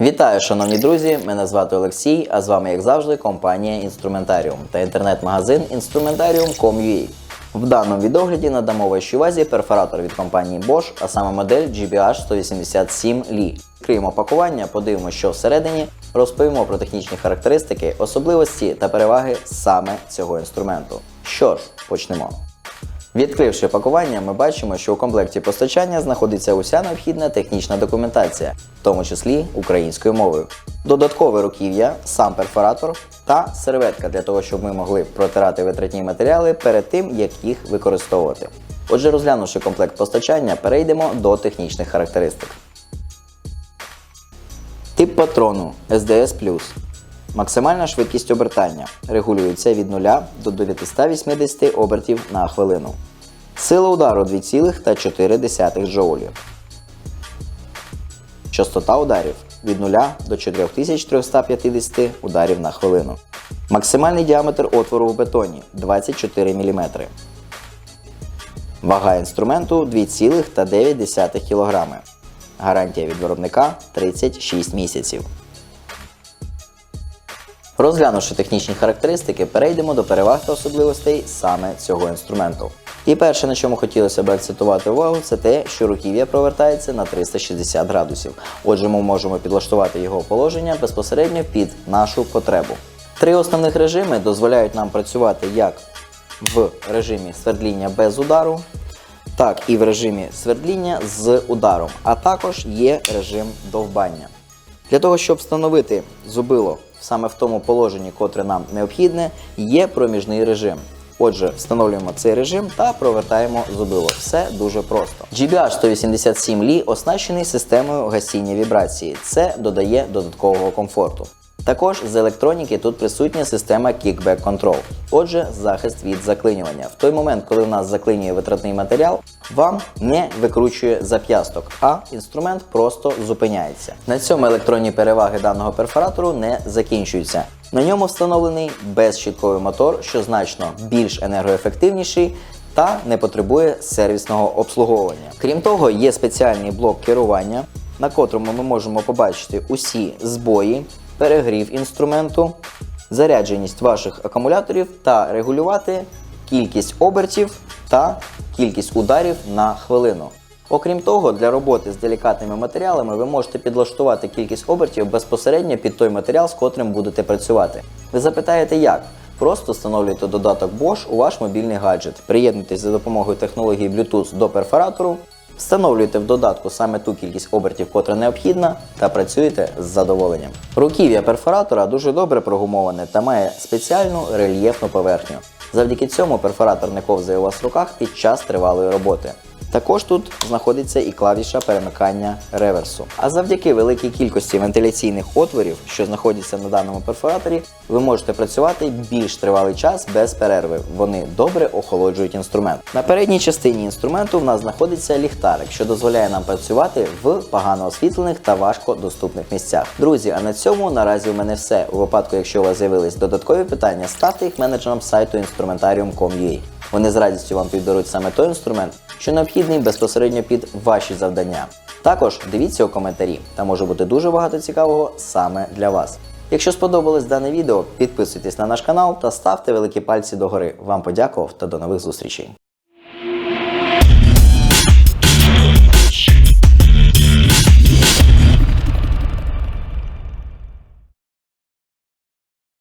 Вітаю, шановні друзі! Мене звати Олексій, а з вами, як завжди, компанія Інструментаріум та інтернет-магазин Instrumentarium.com.ua. В даному відогляді надамо вашій увазі перфоратор від компанії Bosch, а саме модель GBH 187 Li. Відкриємо пакування, подивимося, що всередині, розповімо про технічні характеристики, особливості та переваги саме цього інструменту. Що ж, почнемо. Відкривши пакування, ми бачимо, що у комплекті постачання знаходиться уся необхідна технічна документація, в тому числі українською мовою. Додаткове руків'я, сам перфоратор та серветка для того, щоб ми могли протирати витратні матеріали перед тим, як їх використовувати. Отже, розглянувши комплект постачання, перейдемо до технічних характеристик. Тип патрону SDS Максимальна швидкість обертання регулюється від 0 до 980 обертів на хвилину. Сила удару 2,4 джоулі. Частота ударів від 0 до 4350 ударів на хвилину. Максимальний діаметр отвору в бетоні 24 мм. Вага інструменту 2,9 кг. Гарантія від виробника 36 місяців. Розглянувши технічні характеристики, перейдемо до переваг та особливостей саме цього інструменту. І перше, на чому хотілося б акцентувати увагу, це те, що руків'я провертається на 360 градусів. Отже, ми можемо підлаштувати його положення безпосередньо під нашу потребу. Три основних режими дозволяють нам працювати як в режимі свердління без удару, так і в режимі свердління з ударом, а також є режим довбання. Для того, щоб встановити зубило саме в тому положенні, котре нам необхідне, є проміжний режим. Отже, встановлюємо цей режим та провертаємо зубило. Все дуже просто. GBH 187 Li оснащений системою гасіння вібрації. Це додає додаткового комфорту. Також з електроніки тут присутня система Kickback Control, отже, захист від заклинювання. В той момент, коли в нас заклинює витратний матеріал, вам не викручує зап'ясток, а інструмент просто зупиняється. На цьому електронні переваги даного перфоратору не закінчуються. На ньому встановлений безщітковий мотор, що значно більш енергоефективніший та не потребує сервісного обслуговування. Крім того, є спеціальний блок керування, на котрому ми можемо побачити усі збої, перегрів інструменту, зарядженість ваших акумуляторів та регулювати кількість обертів та кількість ударів на хвилину. Окрім того, для роботи з делікатними матеріалами ви можете підлаштувати кількість обертів безпосередньо під той матеріал, з котрим будете працювати. Ви запитаєте, як? Просто встановлюйте додаток Bosch у ваш мобільний гаджет, приєднуйтесь за допомогою технології Bluetooth до перфоратору, встановлюйте в додатку саме ту кількість обертів, котра необхідна, та працюєте з задоволенням. Руків'я перфоратора дуже добре прогумоване та має спеціальну рельєфну поверхню. Завдяки цьому перфоратор не ковзає у вас в руках під час тривалої роботи. Також тут знаходиться і клавіша перемикання реверсу. А завдяки великій кількості вентиляційних отворів, що знаходяться на даному перфораторі, ви можете працювати більш тривалий час без перерви. Вони добре охолоджують інструмент. На передній частині інструменту в нас знаходиться ліхтарик, що дозволяє нам працювати в погано освітлених та важко доступних місцях. Друзі, а на цьому наразі у мене все. У випадку, якщо у вас з'явились додаткові питання, ставте їх менеджерам сайту instrumentarium.com.ua. Вони з радістю вам підберуть саме той інструмент, що необхідний безпосередньо під ваші завдання. Також дивіться у коментарі, там може бути дуже багато цікавого саме для вас. Якщо сподобалось дане відео, підписуйтесь на наш канал та ставте великі пальці догори. Вам подякував та до нових зустрічей.